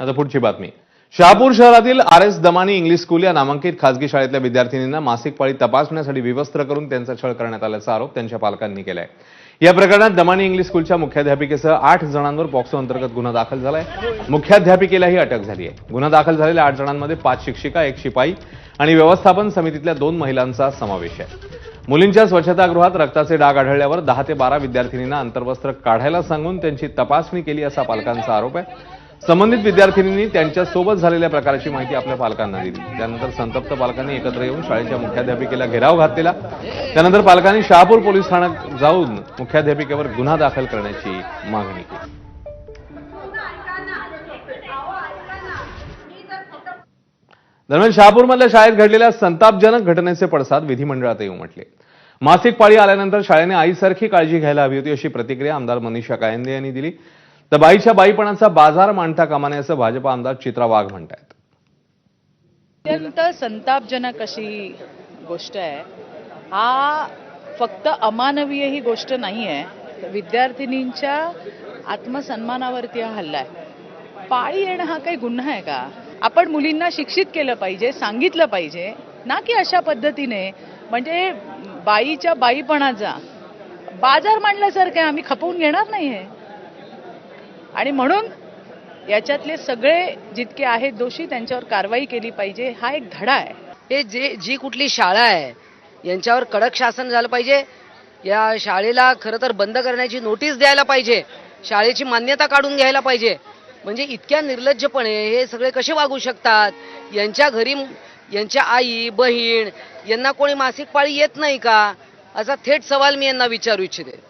आता पुढची बातमी. शहापूर शहरातील R S Damani English school या नामांकित खासगी शाळेतल्या विद्यार्थिनींना मासिक पाळी तपासण्यासाठी विवस्त्र करून त्यांचा छळ करण्यात आल्याचा आरोप त्यांच्या पालकांनी केलाय. या प्रकरणात दमानी इंग्लिश स्कूलच्या मुख्याध्यापिकेसह आठ जणांवर पॉक्सो अंतर्गत गुन्हा दाखल झालाय. मुख्याध्यापिकेलाही अटक झाली आहे गुन्हा दाखल झालेल्या आठ जणांमध्ये पाच शिक्षिका एक शिपाई आणि व्यवस्थापन समितीतल्या दोन महिलांचा समावेश आहे. मुलींच्या स्वच्छतागृहात रक्ताचे डाग आढळल्यावर दहा ते बारा विद्यार्थिनींना अंतर्वस्त्र काढायला सांगून त्यांची तपासणी केली असा पालकांचा आरोप आहे. संबंधित विद्यार्थिनींनी त्यांच्यासोबत झालेल्या प्रकाराची माहिती आपल्या पालकांना दिली. त्यानंतर संतप्त पालकांनी एकत्र येऊन शाळेच्या मुख्याध्यापिकेला घेराव घातलेला त्यानंतर पालकांनी शहापूर पोलीस ठाण्यात जाऊन मुख्याध्यापिकेवर गुन्हा दाखल करण्याची मागणी केली. दरम्यान शहापूरमधल्या शाळेत घडलेल्या संतापजनक घटनेचे पडसाद विधिमंडळातही उमटले. मासिक पाळी आल्यानंतर शाळेने आईसारखी काळजी घ्यायला हवी होती अशी प्रतिक्रिया आमदार मनीषा कायंदे यांनी दिली. तर बाईच्या बाईपणाचा बाजार मांडता कामा नये असं भाजपा आमदार चित्रा वाघ म्हणतायत. अत्यंत संतापजनक अशी गोष्ट आहे. हा फक्त अमानवीय ही गोष्ट नाही आहे विद्यार्थिनींच्या आत्मसन्मानावरती हा हल्ला आहे. पाळी येणं हा काही गुन्हा आहे का? आपण मुलींना शिक्षित केलं पाहिजे सांगितलं पाहिजे ना की अशा पद्धतीने. म्हणजे बाईच्या बाईपणाचा. बाजार मांडल्यासारखं आहे आम्ही खपवून घेणार नाही आहे आणि म्हणून याच्यातले सगळे जितके आहेत दोषी त्यांच्यावर कारवाई केली पाहिजे हा एक धडा आहे. हे जे जी कुठली शाळा आहे यांच्यावर कडक शासन झालं पाहिजे. या शाळेला खरं तर बंद करण्याची नोटीस द्यायला पाहिजे. शाळेची मान्यता काढून घ्यायला पाहिजे. म्हणजे इतक्या निर्लज्जपणे हे सगळे कसे वागू शकतात? यांच्या घरी यांच्या आई बहीण यांना कोणी मासिक पाळी येत नाही का? असा थेट सवाल मी यांना विचारू इच्छिते.